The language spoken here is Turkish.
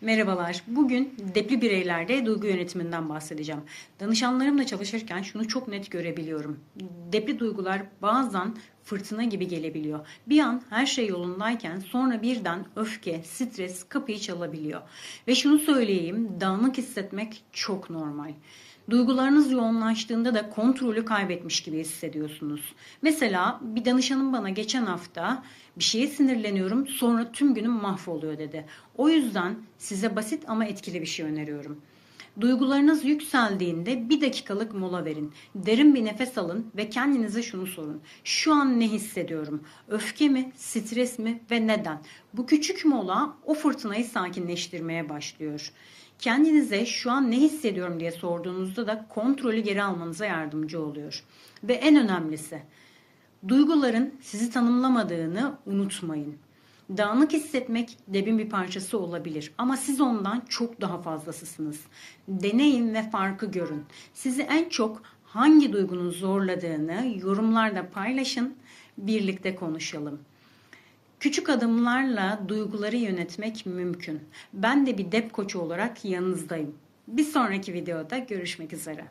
Merhabalar. Bugün depli bireylerde duygu yönetiminden bahsedeceğim. Danışanlarımla çalışırken şunu çok net görebiliyorum. Depli duygular bazen fırtına gibi gelebiliyor. Bir an her şey yolundayken sonra birden öfke, stres kapıyı çalabiliyor. Ve şunu söyleyeyim, dağınık hissetmek çok normal. Duygularınız yoğunlaştığında da kontrolü kaybetmiş gibi hissediyorsunuz. Mesela bir danışanım bana geçen hafta bir şeye sinirleniyorum sonra tüm günüm mahvoluyor dedi. O yüzden size basit ama etkili bir şey öneriyorum. Duygularınız yükseldiğinde bir dakikalık mola verin. Derin bir nefes alın ve kendinize şunu sorun. Şu an ne hissediyorum? Öfke mi, stres mi ve neden? Bu küçük mola o fırtınayı sakinleştirmeye başlıyor. Kendinize şu an ne hissediyorum diye sorduğunuzda da kontrolü geri almanıza yardımcı oluyor. Ve en önemlisi Duyguların sizi tanımlamadığını unutmayın. Dağınık hissetmek debin bir parçası olabilir ama siz ondan çok daha fazlasısınız. Deneyin ve farkı görün. Sizi en çok hangi duygunun zorladığını yorumlarda paylaşın, birlikte konuşalım. Küçük adımlarla duyguları yönetmek mümkün. Ben de bir dep koçu olarak yanınızdayım. Bir sonraki videoda görüşmek üzere.